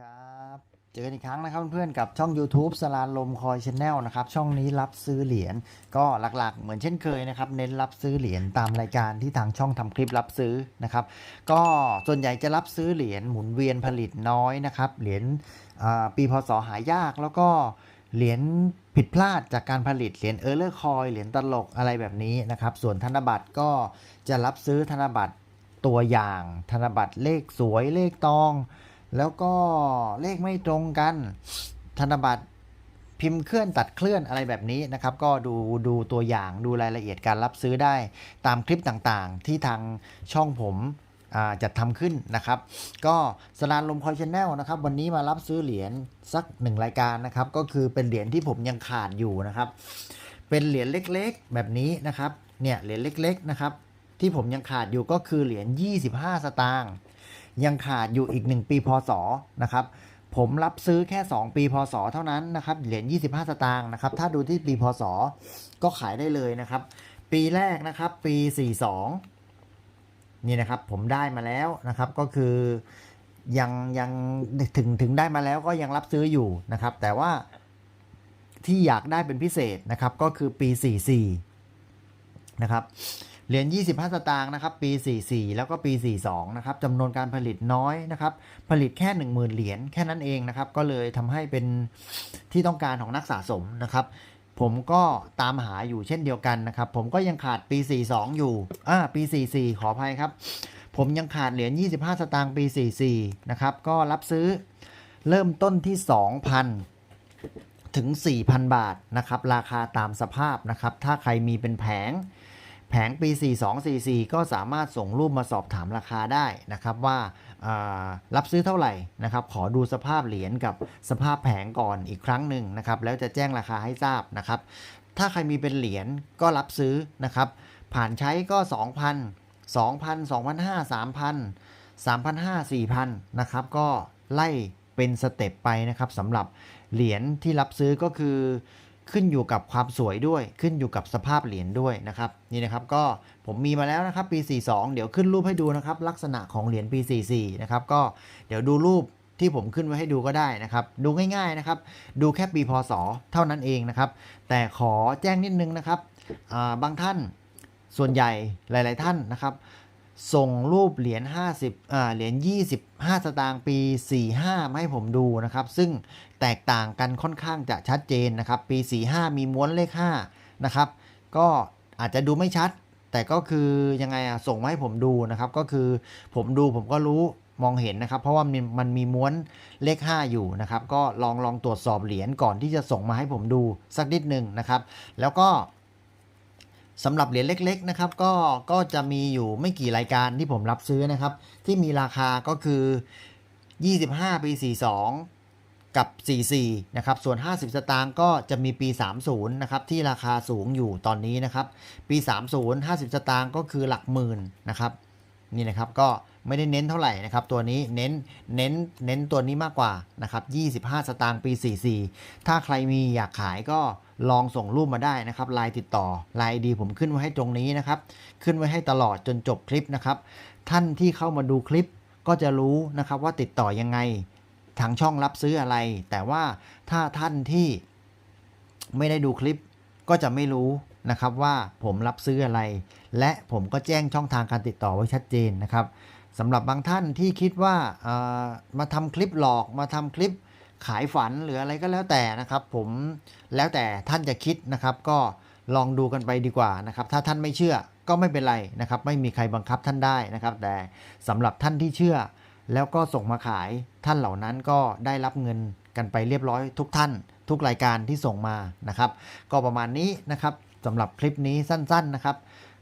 ครับเจอกันอีกครั้งนะครับเพื่อนๆกับช่อง YouTube สลานลมคอยชแนลนะครับช่องนี้รับซื้อเหรียญก็หลักๆ เหมือนเช่นเคยนะครับเน้นรับซื้อเหรียญตามรายการที่ทางช่องทำคลิปรับซื้อนะครับก็ส่วนใหญ่จะรับซื้อเหรียญหมุนเวียนผลิตน้อยนะครับเหรียญปีพศหายากแล้วก็เหรียญผิดพลาดจากการผลิตเหรียญเออร์เลอร์คอยเหรียญตลกอะไรแบบนี้นะครับส่วนธนบัตรก็จะรับซื้อธนบัตรตัวอย่างธนบัตรเลขสวยเลขตอง แล้วก็เลขไม่ตรงกัน ธนบัตรพิมพ์เคลื่อนตัดเคลื่อนอะไรแบบนี้นะครับ ก็ดูดูตัวอย่างดูรายละเอียดการรับซื้อได้ตามคลิปต่างๆ ที่ทางช่องผมจัดทำขึ้นนะครับ ก็สลานลมคอยชแนลนะครับ วันนี้มารับซื้อเหรียญสักหนึ่งรายการนะครับ ก็คือเป็นเหรียญที่ผมยังขาดอยู่นะครับ เป็นเหรียญเล็กๆ แบบนี้นะครับ เนี่ยเหรียญเล็กๆนะครับ ที่ผมยังขาดอยู่ก็คือเหรียญ25 สตางค์ ยังขาดอยู่อีก 1 ปีพศนะครับผมรับซื้อแค่ 2 ปีพศเท่านั้นนะครับเหรียญ25 สตางค์นะครับถ้าดูที่ปีพศก็ขายได้เลยนะครับ ปีแรกนะครับปี 42 นี่นะครับผมได้มาแล้วนะครับก็คือยังยังถึงถึงได้มาแล้วก็ยังรับซื้ออยู่นะครับ แต่ว่าที่อยากได้เป็นพิเศษนะครับก็คือปี 44 นะครับ เหรียญ25 สตางค์นะครับปี 44 แล้วก็ปี 42 นะครับจำนวนการผลิตน้อยนะครับผลิตแค่ 10,000 เหรียญแค่นั้นเองนะครับก็เลยทำให้เป็นที่ต้องการของนักสะสมนะครับผมก็ตามหาอยู่เช่นเดียวกันนะครับ ผมก็ยังขาดปี 42 อยู่อ่าปี 44 ขออภัยครับ ผมยังขาดเหรียญ 25 สตางค์ปี 44 นะครับ ก็รับซื้อเริ่มต้นที่ 2,000 ถึง 4,000 บาทนะครับ ราคาตามสภาพนะครับ ถ้าใครมีเป็นแผง แผงปี 4244 ก็สามารถส่งรูปมาสอบถามราคาได้นะครับว่ารับซื้อเท่าไหร่นะครับ ขอดูสภาพเหรียญกับสภาพแผงก่อนอีกครั้งหนึ่งนะครับ แล้วจะแจ้งราคาให้ทราบนะครับ ถ้าใครมีเป็นเหรียญก็รับซื้อนะครับ ผ่านใช้ก็ 2,000 2,000 2,500 3,000 3,500 4,000นะครับ ก็ไล่เป็นสเต็ปไปนะครับสำหรับเหรียญที่รับซื้อก็คือ ขึ้นอยู่กับความสวยด้วย ขึ้นอยู่กับสภาพเหรียญด้วยนะครับนี่นะครับก็ผมมีมาแล้วนะครับปี 42 เดี๋ยวขึ้นรูปให้ดูนะครับลักษณะของเหรียญปี 44 นะครับก็เดี๋ยวดูรูปที่ผมขึ้นไว้ให้ดูก็ได้นะครับ ดูง่ายๆนะครับ ดูแค่ปีพศเท่านั้นเองนะครับ แต่ขอแจ้งนิดนึงนะครับาบางท่านส่วนใหญ่หลาย ๆ ท่านนะครับ ส่งรูปเหรียญ50อ่าเหรียญ25 สตางค์ปี 45 มาให้ผมดูนะครับ ซึ่งแตกต่างกันค่อนข้างจะชัดเจนนะครับ ปี 45 มีม้วนเลข5นะครับ ก็อาจจะดูไม่ชัด แต่ก็คือยังไงอะส่งมาให้ผมดูนะครับ ก็คือผมดูผมก็รู้มองเห็นนะครับ เพราะว่ามันมันมีม้วนเลข 5 อยู่นะครับ ก็ลองลองตรวจสอบเหรียญก่อนที่จะส่งมาให้ผมดูสักนิดหนึ่งนะครับ แล้วก็ สำหรับเหรียญเล็กๆนะครับก็ก็จะมีอยู่ไม่กี่รายการที่ผมรับซื้อนะครับ ที่มีราคาก็คือ 25 ปี 42 กับ 44 นะครับ ส่วน 50 สตางค์ก็จะมีปี 30 นะครับ ที่ราคาสูงอยู่ตอนนี้นะครับ ปี 30 50 สตางค์ก็คือหลักหมื่นนะครับนี่นะครับก็ไม่ได้เน้นเท่าไหร่นะครับ ตัวนี้เน้นเน้นเน้นตัวนี้มากกว่านะครับ 25 สตางค์ปี 44 ถ้าใครมีอยากขายก็ ลองส่งรูปมาได้นะครับไลน์ติดต่อไลน์ดีผมขึ้นไว้ให้ตรงนี้นะครับ ขึ้นไว้ให้ตลอดจนจบคลิปนะครับ ท่านที่เข้ามาดูคลิปก็จะรู้นะครับว่าติดต่อยังไงทางช่องรับซื้ออะไร แต่ว่าถ้าท่านที่ไม่ได้ดูคลิปก็จะไม่รู้นะครับว่าผมรับซื้ออะไร และผมก็แจ้งช่องทางการติดต่อไว้ชัดเจนนะครับสำหรับบางท่านที่คิดว่ามาทำคลิปหลอกมาทำคลิป ขายฝันหรืออะไรก็แล้วแต่นะครับ ผมแล้วแต่ท่านจะคิดนะครับ ก็ลองดูกันไปดีกว่านะครับ ถ้าท่านไม่เชื่อก็ไม่เป็นไรนะครับ ไม่มีใครบังคับท่านได้นะครับ แต่สำหรับท่านที่เชื่อ แล้วก็ส่งมาขายท่านเหล่านั้นก็ได้รับเงินกันไปเรียบร้อยทุกท่าน ทุกรายการที่ส่งมานะครับ ก็ประมาณนี้นะครับสำหรับคลิปนี้สั้น ๆนะครับ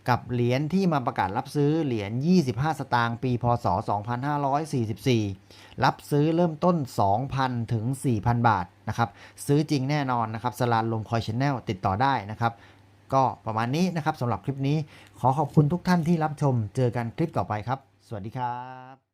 กับเหรียญที่มาประกาศรับซื้อเหรียญ 25 สตางค์ปี พศ 2544 รับซื้อเริ่มต้น 2,000 ถึง 4,000 บาทนะครับ ซื้อจริงแน่นอนนะครับสลานลมคอยชแนลติดต่อได้นะครับ ก็ประมาณนี้นะครับสำหรับคลิปนี้ ขอขอบคุณทุกท่านที่รับชม เจอกันคลิปต่อไปครับ สวัสดีครับ